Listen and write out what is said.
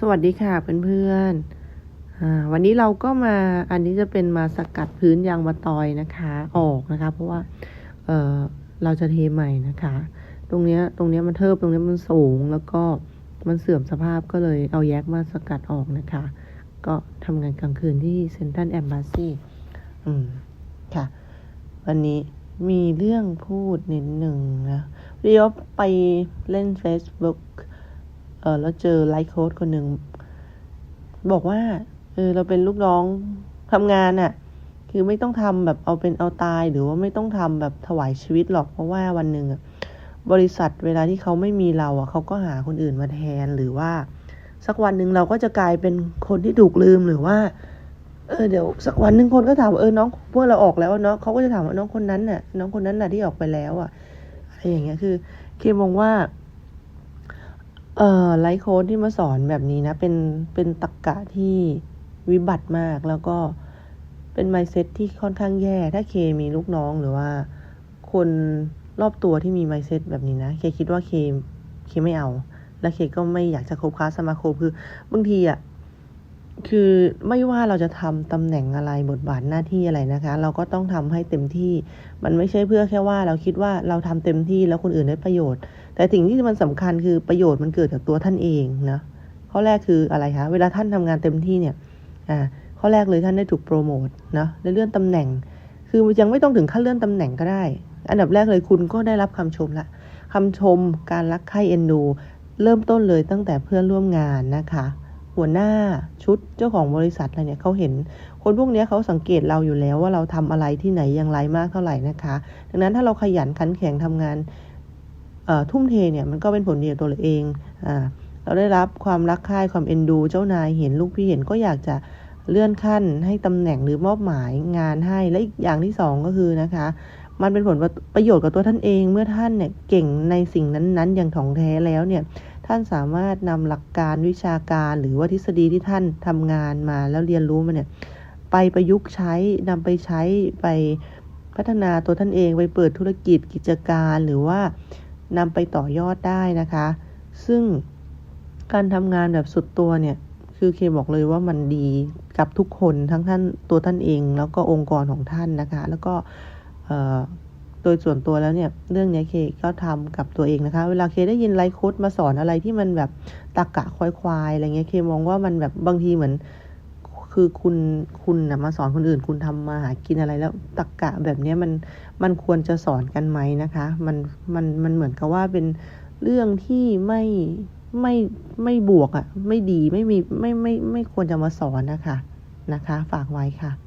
สวัสดีค่ะเพื่อนๆวันนี้เราก็มาอันนี้จะเป็นมาสกัดพื้นยางมะตอยนะคะออกนะคะ เพราะว่าเออเราจะเทใหม่นะคะ ตรงเนี้ยตรงเนี้ยมันเทิบตรงเนี้ยมันสูงแล้วก็มันเสื่อมสภาพก็เลยเอาแยกมาสกัดออกนะคะ ก็ทำงานกลางคืนที่เซนทันแอมบาซีอืมค่ะ วันนี้มีเรื่องพูดนิดหนึ่งนะเรียกไปเล่น Facebook ออแล้วเจอไลฟ์โค้ดคนหนึ่งบอกว่าเออเราเป็นลูกน้องทำงานอะ่ะ คือไม่ต้องทำแบบเอาเป็นเอาตาย หรือว่าไม่ต้องทำแบบถวายชีวิตหรอกเพราะว่าวันหนึ่งอะบริษัทเวลาที่เขาไม่มีเราอะ่ะเขาก็หาคนอื่นมาแทนหรือว่า สักวันหนึ่งเราก็จะกลายเป็นคนที่ถูกลืมหรือว่า เออเดี๋ยว สักวันหนึ่งคนก็ถามว่าเออน้องพวกเราออกแล้วเนาะเขาก็จะถามว่าน้องคนนั้นน่ะ น้องคนนั้นน่ะที่ออกไปแล้วอะอะไรอย่างเงี้ยคือ เคมองว่า เอ่อไลฟ์โค้ดที่มาสอนแบบนี้นะ เป็นเป็นตรกกะที่วิบัติมากแล้วก็เป็นไมเซ็ตที่ค่อนข้างแย่ถ้าเคมีลูกน้องหรือว่า คนรอบตัวที่มีไมเซ็ตแบบนี้นะ เคคิดว่าเคเคไม่เอา และเคก็ไม่อยากจะคบค้าสมาคมคือบางทีอะ่ะ คือไม่ว่าเราจะทำตำแหน่งอะไรบทบาทหน้าที่อะไรนะคะ เราก็ต้องทำให้เต็มที่ มันไม่ใช่เพื่อแค่ว่าเราคิดว่าเราทำเต็มที่แล้วคนอื่นได้ประโยชน์ แต่สิ่งที่มันสำคัญคือประโยชน์มันเกิดจากตัวท่านเองนะข้อแรกคืออะไรคะเวลาท่านทำงานเต็มที่เนี่ยอ่าข้อแรกเลยท่านได้ถูกโปรโมทนะได้เลื่อนตำแหน่ง คือยังไม่ต้องถึงขั้นเลื่อนตำแหน่งก็ได้ อันดับแรกเลยคุณก็ได้รับคำชมละคำชมการรักใคร่เอ็นดู เริ่มต้นเลยตั้งแต่เพื่อนร่วมงานนะคะ หัวหน้าชุดเจ้าของบริษัทอะไรเนี่ยเขาเห็น คนพวกนี้เขาสังเกตเราอยู่แล้วว่าเราทำอะไรที่ไหนอย่างไรมากเท่าไหร่นะคะดังนั้นถ้าเราขยันขันแข็งทำงานทุ่มเทเนี่ยมันก็เป็นผลดีกับตัวเราเองอเราได้รับความรักใคร่ความเอ็นดู เจ้านายเห็นลูกพี่เห็นก็อยากจะเลื่อนขั้นให้ตำแหน่งหรือมอบหมายงานให้และอีกอย่างที่สองก็คือนะคะ มันเป็นผลประโยชน์กับตัวท่านเอง เมื่อท่านเนี่ยเก่งในสิ่งนั้นๆ อย่างถ่องแท้แล้วเนี่ย ท่านสามารถนำหลักการวิชาการหรือว่าทฤษฎีที่ท่านทำงานมาแล้วเรียนรู้มาเนี่ยไปประยุกต์ใช้นำไปใช้ไปพัฒนาตัวท่านเองไปเปิดธุรกิจกิจการหรือว่านำไปต่อยอดได้นะคะ ซึ่งการทำงานแบบสุดตัวเนี่ย คือเคบอกเลยว่ามันดีกับทุกคนทั้งท่านตัวท่านเอง แล้วก็องค์กรของท่านนะคะ แล้วก็ โดยส่วนตัวแล้วเนี่ยเรื่องนี้เคก็ทำกับตัวเองนะคะ เวลาเคได้ยินไลฟ์โค้ดมาสอนอะไรที่มันแบบตากะควายๆอะไรเงี้ยเคมองว่ามันแบบบางทีเหมือนคือคุณคุณนะมาสอนคนอื่น คุณทำมาหากินอะไรแล้วตะกกะแบบนี้มันมันควรจะสอนกันไหมนะคะ มันมันมันเหมือนกับว่าเป็นเรื่องที่ไม่ไม่ไม่บวกอะ่ะ ไม่ดีไม่มีไม่ไม่ไม่ควรจะมาสอนนะคะนะคะ ฝากไว้ค่ะ